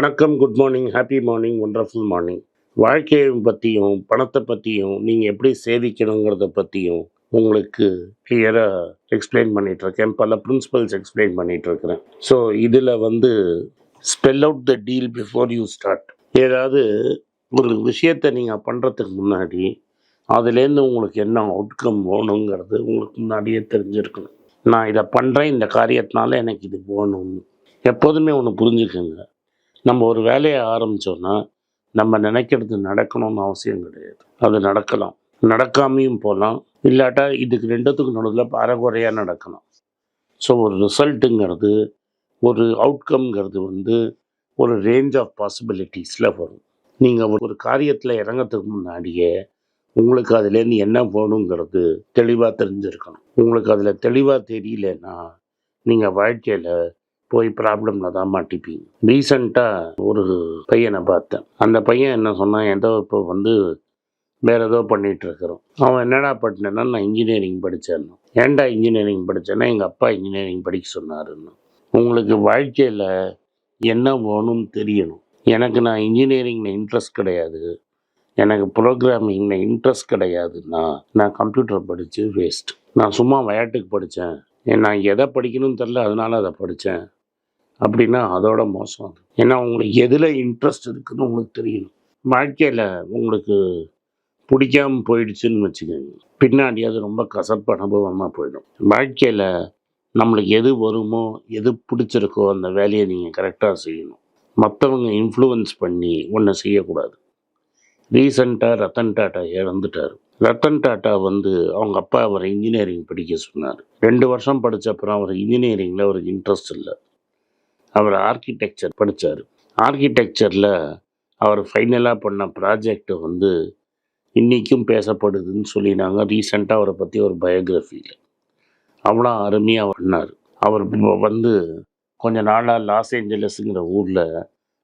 வணக்கம் good morning happy morning wonderful morning வாழ்க்கையை பற்றியும் பணத்தை பற்றியும் நீங்கள் எப்படி சேவிக்கணுங்கிறத பற்றியும் உங்களுக்கு கிளியராக எக்ஸ்பிளைன் பண்ணிகிட்ருக்கேன் பல பிரின்சிபல்ஸ் எக்ஸ்பிளைன் பண்ணிகிட்ருக்கிறேன் ஸோ இதில் வந்து spell out the deal before you start ஏதாவது ஒரு விஷயத்தை நீங்கள் பண்ணுறதுக்கு முன்னாடி அதுலேருந்து உங்களுக்கு என்ன அவுட்கம் வேணுங்கிறது உங்களுக்கு முன்னாடியே தெரிஞ்சிருக்கணும். நான் இதை பண்ணுறேன் இந்த காரியத்தினால எனக்கு இது வேணும்னு. எப்போதுமே ஒன்று புரிஞ்சுக்கோங்க. நம்ம ஒரு வேலையை ஆரம்பித்தோன்னா நம்ம நினைக்கிறது நடக்கணும்னு அவசியம் கிடையாது. அது நடக்கலாம். நடக்காமையும் போகலாம் இல்லாட்டா இதுக்கு ரெண்டுத்துக்கு நடுவில் அறகுறையாக நடக்கலாம் ஸோ ஒரு ரிசல்ட்டுங்கிறது ஒரு அவுட்கம்ங்கிறது வந்து ஒரு ரேஞ்ச் ஆஃப் பாசிபிலிட்டிஸில் வரும். நீங்கள் ஒரு காரியத்தில் இறங்கிறதுக்கு முன்னாடியே உங்களுக்கு அதுலேருந்து என்ன வேணுங்கிறது தெளிவாக தெரிஞ்சிருக்கணும். உங்களுக்கு அதில் தெளிவாக தெரியலன்னா நீங்கள் வாழ்க்கையில் போய் ப்ராப்ளமில் தான் மாட்டிப்பீங்க. ரீசண்டாக ஒரு பையனை பார்த்தேன். அந்த பையன் என்ன சொன்னான்? ஏதோ இப்போ வந்து வேற ஏதோ பண்ணிட்டு இருக்கிறோம். அவன் என்னடா பண்ணினேன்னா நான் இன்ஜினியரிங் படித்தேன் ஏன்டா இன்ஜினியரிங் படித்தேன்னா எங்கள் அப்பா இன்ஜினியரிங் படிக்க சொன்னாருன்னு. உங்களுக்கு வாழ்க்கையில் என்ன வேணும்னு தெரியணும். எனக்கு நான் இன்ஜினியரிங்கில் இன்ட்ரெஸ்ட் கிடையாது. எனக்கு ப்ரோக்ராமிங்கில் இன்ட்ரெஸ்ட் கிடையாதுன்னா நான் கம்ப்யூட்டர் படித்து வேஸ்ட் நான் சும்மா விளையாட்டுக்கு படித்தேன் நான் எதை படிக்கணும்னு தெரில அதனால அதை படித்தேன் அப்படின்னா அதோட மோசம் அது. ஏன்னா உங்களுக்கு எதில் இன்ட்ரெஸ்ட் இருக்குதுன்னு உங்களுக்கு தெரியணும். வாழ்க்கையில் உங்களுக்கு பிடிக்காம போயிடுச்சுன்னு வச்சுக்கோங்க. பின்னாடி அது ரொம்ப கசப்பு அனுபவமாக போயிடும். வாழ்க்கையில் நம்மளுக்கு எது வருமோ எது பிடிச்சிருக்கோ அந்த வேலையை நீங்கள் கரெக்டாக செய்யணும். மற்றவங்க இன்ஃப்ளூயன்ஸ் பண்ணி ஒன்றை செய்யக்கூடாது. ரீசண்டாக ரத்தன் டாட்டா இறந்துட்டார். ரத்தன் டாட்டா வந்து அவங்க அப்பா அவரை இன்ஜினியரிங் படிக்க சொன்னார். ரெண்டு வருஷம் படிச்ச அப்புறம் அவர் இன்ஜினியரிங்கில் அவருக்கு இன்ட்ரெஸ்ட் இல்லை. அவர் ஆர்கிடெக்சர் படித்தார் ஆர்கிடெக்சரில் அவர் ஃபைனலாக பண்ண ப்ராஜெக்ட் வந்து இன்றைக்கும் பேசப்படுதுன்னு சொல்லினாங்க. ரீசெண்டாக அவரை பற்றி ஒரு பயோகிராஃபியில் அவ்வளோ அருமையாக பண்ணார். அவர் வந்து கொஞ்ச நாளாக லாஸ் ஏஞ்சலஸுங்கிற ஊரில்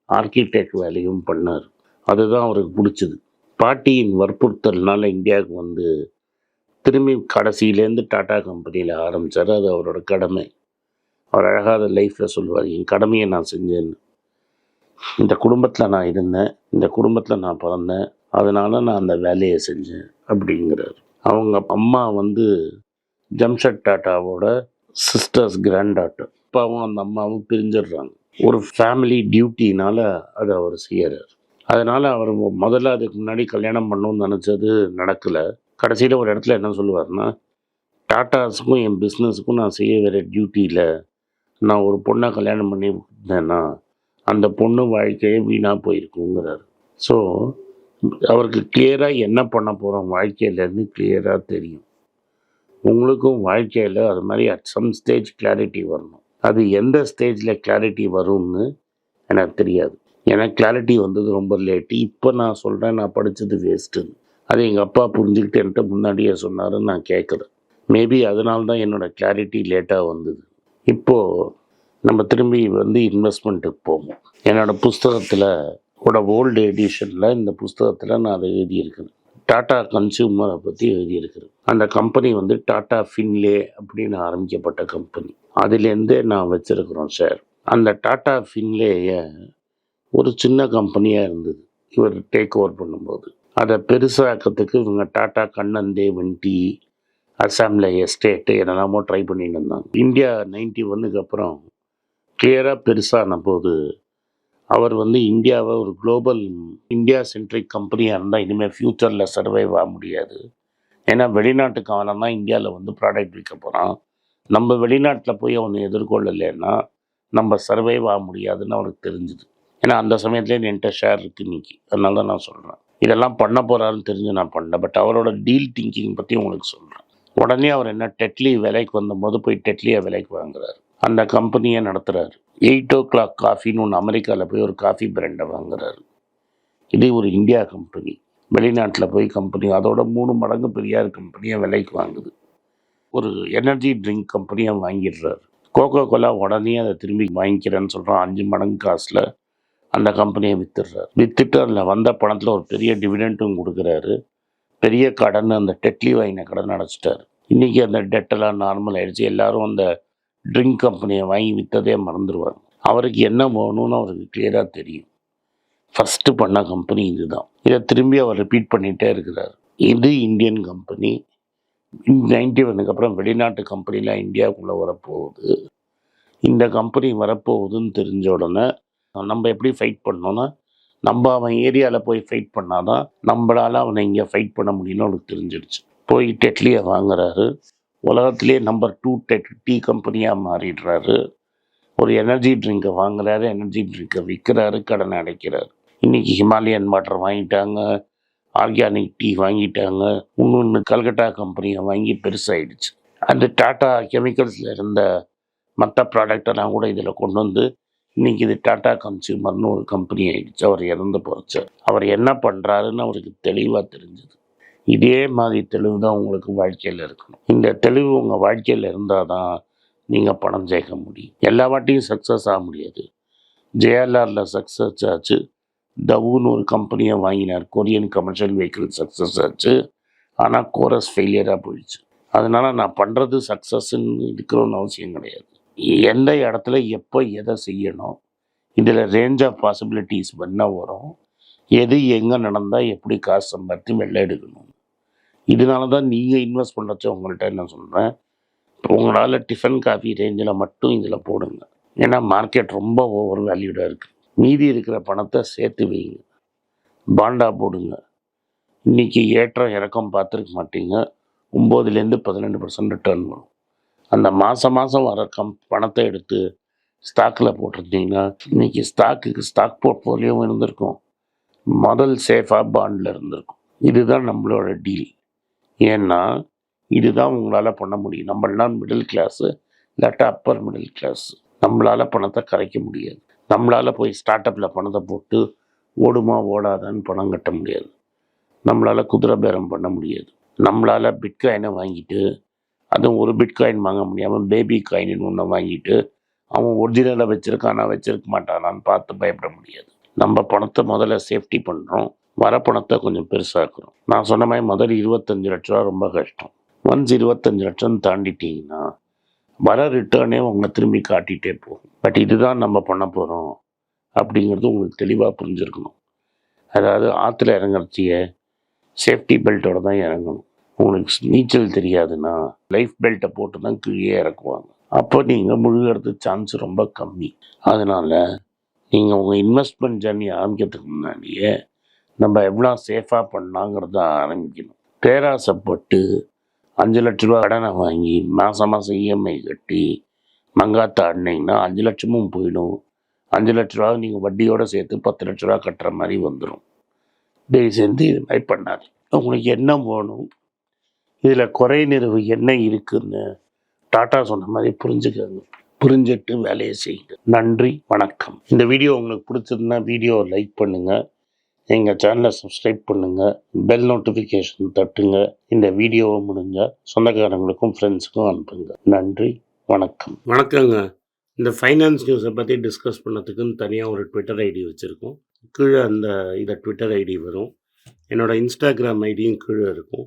ஆர்கிடெக்ட் வேலையும் பண்ணார். அதுதான் அவருக்கு பிடிச்சது. பாட்டியின் வற்புறுத்தல்னால இந்தியாவுக்கு வந்து திரும்பி கடைசியிலேருந்து டாடா கம்பெனியில் ஆரம்பித்தார் அது அவரோட கடமை. அவர் அழகாக லைஃப்பில் சொல்லுவார் என் கடமையை நான் செஞ்சேன்னு இந்த குடும்பத்தில் நான் இருந்தேன். இந்த குடும்பத்தில் நான் பிறந்தேன். அதனால் நான் அந்த வேலையை செஞ்சேன் அப்படிங்கிறார். அவங்க அம்மா வந்து ஜம்ஷட் டாட்டாவோட சிஸ்டர்ஸ் கிராண்ட் டாட்டர் அப்பாவும் அந்த அம்மாவும் பிரிஞ்சிடுறாங்க. ஒரு ஃபேமிலி டியூட்டினால் அதை அவர் செய்கிறார் அதனால் அவர் முதல்ல அதுக்கு முன்னாடி கல்யாணம் பண்ணணும்னு நினச்சது நடக்கலை. கடைசியில் ஒரு இடத்துல என்ன சொல்லுவார்னா டாட்டாஸுக்கும் என் பிஸ்னஸுக்கும் நான் செய்ய வேறு டியூட்டியில் நான் ஒரு பொண்ணை கல்யாணம் பண்ணி இருந்தேன்னா அந்த பொண்ணு வாழ்க்கையே வீணாக போயிருக்குங்கிறார். ஸோ அவருக்கு கிளியராக என்ன பண்ண போகிறோம் வாழ்க்கையிலேருந்து கிளியராக தெரியும். உங்களுக்கும் வாழ்க்கையில் அது மாதிரி அட் சம் ஸ்டேஜ் கிளாரிட்டி வரணும். அது எந்த ஸ்டேஜில் கிளாரிட்டி வரும்னு எனக்கு தெரியாது. எனக்கு கிளாரிட்டி வந்தது ரொம்ப லேட்டு இப்போ நான் சொல்கிறேன் நான் படித்தது வேஸ்ட்டுன்னு அது எங்கள் அப்பா புரிஞ்சுக்கிட்டு என்கிட்ட முன்னாடியே சொன்னாருன்னு நான் கேட்கல மேபி அதனால தான் என்னோடய கிளாரிட்டி லேட்டாக வந்தது. இப்போது நம்ம திரும்பி வந்து இன்வெஸ்ட்மெண்ட்டுக்கு போவோம். என்னோடய புஸ்தகத்தில் கூட ஓல்டு எடிஷனில் இந்த புஸ்தகத்தில் நான் அதை எழுதியிருக்கிறேன். டாடா கன்சியூமரை பற்றி எழுதியிருக்கிறேன். அந்த கம்பெனி வந்து டாடா ஃபின்லே அப்படின்னு ஆரம்பிக்கப்பட்ட கம்பெனி அதுலேருந்தே நான் வச்சுருக்குறோம் சார் அந்த டாடா ஃபின்லேயை ஒரு சின்ன கம்பெனியாக இருந்தது. இவர் டேக் ஓவர் பண்ணும்போது. அதை பெருசாக்கிறதுக்கு இவங்க டாடா கண்ணன் வண்டி அசாமில் எஸ்டேட்டு என்னெல்லாமோ ட்ரை பண்ணிட்டு இருந்தாங்க. இந்தியா நைன்டி ஒன்னுக்கு அப்புறம் கிளியராக பெருசான போது அவர் வந்து இந்தியாவை ஒரு குளோபல் இந்தியா சென்ட்ரிக் கம்பெனியாக இருந்தால் இனிமேல் ஃப்யூச்சரில் சர்வைவ் ஆக முடியாது. ஏன்னா வெளிநாட்டுக்கு அவன் தான் இந்தியாவில் வந்து ப்ராடக்ட் விற்க போகிறான் நம்ம வெளிநாட்டில் போய் அவனை எதிர்கொள்ளலைன்னா நம்ம சர்வைவ் ஆக முடியாதுன்னு அவருக்கு தெரிஞ்சுது. ஏன்னா அந்த சமயத்துலேயே என்கிட்ட ஷேர் இருக்குது இன்னைக்கு. அதனால தான் நான் சொல்கிறேன் இதெல்லாம் பண்ண போகிறாருன்னு தெரிஞ்சு நான் பண்ணேன் பட் அவரோட டீல் திங்கிங் பற்றி உங்களுக்கு சொல்கிறேன் உடனே அவர் என்ன டெட்லி விலைக்கு வந்தபோது போய் டெட்லியை விலைக்கு வாங்குறாரு. அந்த கம்பெனியை நடத்துகிறாரு எயிட் ஓ கிளாக் காஃபின்னு ஒன்று அமெரிக்காவில் போய் ஒரு காஃபி பிராண்டை வாங்குறாரு. இது ஒரு இந்தியா கம்பெனி. வெளிநாட்டில் போய் கம்பெனி. அதோட மூணு மடங்கு பெரியார் கம்பெனியை விலைக்கு வாங்குது. ஒரு எனர்ஜி ட்ரிங்க் கம்பெனியாக வாங்கிடுறாரு. கோகோ கோலா உடனே அதை திரும்பி வாங்கிக்கிறேன்னு சொல்கிறான் அஞ்சு மடங்கு காசில் அந்த கம்பெனியை வித்துடுறாரு. வித்துட்டு அதில் வந்த பணத்தில் ஒரு பெரிய டிவிடெண்ட்டும் கொடுக்குறாரு. பெரிய கடன் அந்த டெட்லி வாங்கின கடன் அடைச்சிட்டார். இன்றைக்கி அந்த டெட்டெல்லாம் நார்மல் ஆகிடுச்சு எல்லாரும் அந்த ட்ரிங்க் கம்பெனியை வாங்கி விற்றதே மறந்துடுவாங்க அவருக்கு என்ன போகணும்னு அவருக்கு கிளியராக தெரியும். ஃபஸ்ட்டு பண்ண கம்பெனி இதுதான். இதை திரும்பி அவர் ரிப்பீட் பண்ணிகிட்டே இருக்கிறார். இது இந்தியன் கம்பெனி நைன்டி ஒனுக்கு அப்புறம் வெளிநாட்டு கம்பெனிலாம் இந்தியாவுக்குள்ளே வரப்போகுது. இந்த கம்பெனி வரப்போகுதுன்னு தெரிஞ்ச உடனே நம்ம எப்படி ஃபைட் பண்ணோன்னா நம்ம அவன் ஏரியாவில் போய் ஃபைட் பண்ணாதான் நம்மளால் அவனை இங்கே ஃபைட் பண்ண முடியும்னு அவனுக்கு தெரிஞ்சிடுச்சு போய் டெட்லியை வாங்குறாரு. உலகத்திலே நம்பர் டூ டெட் டீ கம்பெனியாக மாறிடுறாரு. ஒரு எனர்ஜி ட்ரிங்கை வாங்குறாரு எனர்ஜி ட்ரிங்கை விற்கிறாரு கடனை அடைக்கிறாரு. இன்றைக்கி ஹிமாலயன் வாட்டர் வாங்கிட்டாங்க ஆர்கானிக் டீ வாங்கிட்டாங்க இன்னொன்று கல்கட்டா கம்பெனியை வாங்கி பெருசாகிடுச்சு அந்த டாட்டா கெமிக்கல்ஸில் இருந்த மற்ற ப்ராடக்டெல்லாம் கூட இதில் கொண்டு வந்து இன்னைக்கு இது டாட்டா கன்சியூமர்னு ஒரு கம்பெனி ஆயிடுச்சு. அவர் இறந்து போச்சு. அவர் என்ன பண்ணுறாருன்னு அவருக்கு தெளிவாக தெரிஞ்சுது. இதே மாதிரி தெளிவு தான் உங்களுக்கு வாழ்க்கையில் இருக்கணும். இந்த தெளிவு உங்கள் வாழ்க்கையில் இருந்தால் தான் நீங்கள் பணம் சேர்க்க முடியும். எல்லா வாட்டியும் சக்ஸஸ் ஆக முடியாது. ஜேஎல்ஆரில் சக்ஸஸ் ஆச்சு. டவுன்னு ஒரு கம்பெனியை வாங்கினார். கொரியன் கமர்ஷியல் வெஹிக்கிள் சக்ஸஸ் ஆச்சு. ஆனால் கோரஸ் ஃபெயிலியராக போயிடுச்சு. அதனால் நான் பண்ணுறது சக்ஸஸ்ன்னு இருக்கணும்னு அவசியம் கிடையாது. எந்த இடத்துல எப்போ எதை செய்யணும் இதில் ரேஞ்ச் ஆஃப் பாசிபிலிட்டிஸ் என்ன வரும் எது எங்கே நடந்தால் எப்படி காசு சம்பாதித்து வெள்ளை எடுக்கணும். இதனால தான் நீங்கள் இன்வெஸ்ட் பண்ணுறச்ச உங்கள்கிட்ட என்ன சொல்கிறேன் உங்களால் டிஃபன் காஃபி ரேஞ்சில் மட்டும் இதில் போடுங்க. ஏன்னா மார்க்கெட் ரொம்ப ஓவர் வேல்யூடாக இருக்குது மீதி இருக்கிற பணத்தை சேர்த்து வைங்க. பாண்டா போடுங்க. இன்றைக்கி ஏற்றம் இறக்கம் பார்த்துருக்க மாட்டீங்க. ஒம்போதுலேருந்து பதினெண்டு பர்சன்ட் ரிட்டர்ன் வரும். அந்த மாதம் மாதம் வர கம் பணத்தை எடுத்து ஸ்டாக்கில் போட்டிருந்தீங்கன்னா இன்றைக்கி ஸ்டாக்குக்கு ஸ்டாக் போர்ட்ஃபோலியோவும் இருந்திருக்கும். முதல் சேஃபாக பாண்டில் இருந்திருக்கும். இதுதான் நம்மளோட டீல் ஏன்னா இதுதான் உங்களால் பண்ண முடியும். நம்மளாம் மிடில் கிளாஸு இல்லாட்டா அப்பர் மிடில் கிளாஸ் நம்மளால் பணத்தை கரைக்க முடியாது. நம்மளால் போய் ஸ்டார்ட் அப்பில் பணத்தை போட்டு ஓடுமா ஓடாதான்னு பணம் கட்ட முடியாது. நம்மளால் குதிரை பேரம் பண்ண முடியாது. நம்மளால் பிட்காயினை வாங்கிட்டு அதுவும் ஒரு பிட்காயின் வாங்க முடியாமல் பேபி காயின்னு ஒன்று வாங்கிட்டு அவன் ஒரிஜினலாக வச்சுருக்கானா வச்சுருக்க மாட்டானான்னு பார்த்து பயப்பட முடியாது. நம்ம பணத்தை முதல்ல சேஃப்டி பண்ணுறோம் வர பணத்தை கொஞ்சம் பெருசாக்குறோம். நான் சொன்ன மாதிரி முதல் இருபத்தஞ்சு லட்ச ரூபா ரொம்ப கஷ்டம். ஒன்ஸ் இருபத்தஞ்சு லட்சம் தாண்டிட்டீங்கன்னா வர ரிட்டர்னே உங்களை திரும்பி காட்டிகிட்டே போகும். பட் இதுதான் நம்ம பண்ண போகிறோம் அப்படிங்கிறது உங்களுக்கு தெளிவாக புரிஞ்சுருக்கணும். அதாவது ஆற்றுல இறங்குறச்சிய சேஃப்டி பெல்ட்டோட தான் இறங்கணும். உங்களுக்கு நீச்சல் தெரியாதுன்னா லைஃப் பெல்ட்டை போட்டு தான் கீழே இறக்குவாங்க. அப்போ நீங்கள் முழுகிறது சான்ஸ் ரொம்ப கம்மி. அதனால் நீங்கள் உங்கள் இன்வெஸ்ட்மெண்ட் ஜர்னி ஆரம்பிக்கிறதுக்கு முன்னாடியே நம்ம எவ்வளோ சேஃபாக பண்ணாங்கிறத ஆரம்பிக்கணும். பேராசைப்பட்டு அஞ்சு லட்ச ரூபா கடனை வாங்கி மாதம் மாதம் இஎம்ஐ கட்டி மங்காத்த ஆடினீங்கன்னா அஞ்சு லட்சமும் போயிடும். அஞ்சு லட்ச ரூபா நீங்கள் வட்டியோடு சேர்த்து பத்து லட்ச ரூபா கட்டுற மாதிரி வந்துடும் தயவு செஞ்சு இது மாதிரி பண்ணாது உங்களுக்கு என்ன வேணும்? இதில் குறை நிறைவு என்ன இருக்குன்னு டாட்டா சொன்ன மாதிரி புரிஞ்சுக்கோங்க. புரிஞ்சிட்டு வேலையை செய்யுங்க. நன்றி வணக்கம். இந்த வீடியோ உங்களுக்கு பிடிச்சிருந்தா வீடியோவை லைக் பண்ணுங்கள் எங்கள் சேனலை சப்ஸ்கிரைப் பண்ணுங்கள் பெல் நோட்டிஃபிகேஷன் தட்டுங்க. இந்த வீடியோவை முடிஞ்ச சொந்தக்காரங்களுக்கும் ஃப்ரெண்ட்ஸுக்கும் அனுப்புங்க. நன்றி வணக்கம். வணக்கங்க. இந்த ஃபைனான்ஸ் நியூஸை பற்றி டிஸ்கஸ் பண்ணதுக்குன்னு தனியாக ஒரு ட்விட்டர் ஐடி வச்சுருக்கோம். கீழே அந்த இதை ட்விட்டர் ஐடி வரும். என்னோடய இன்ஸ்டாகிராம் ஐடியும் கீழே இருக்கும்.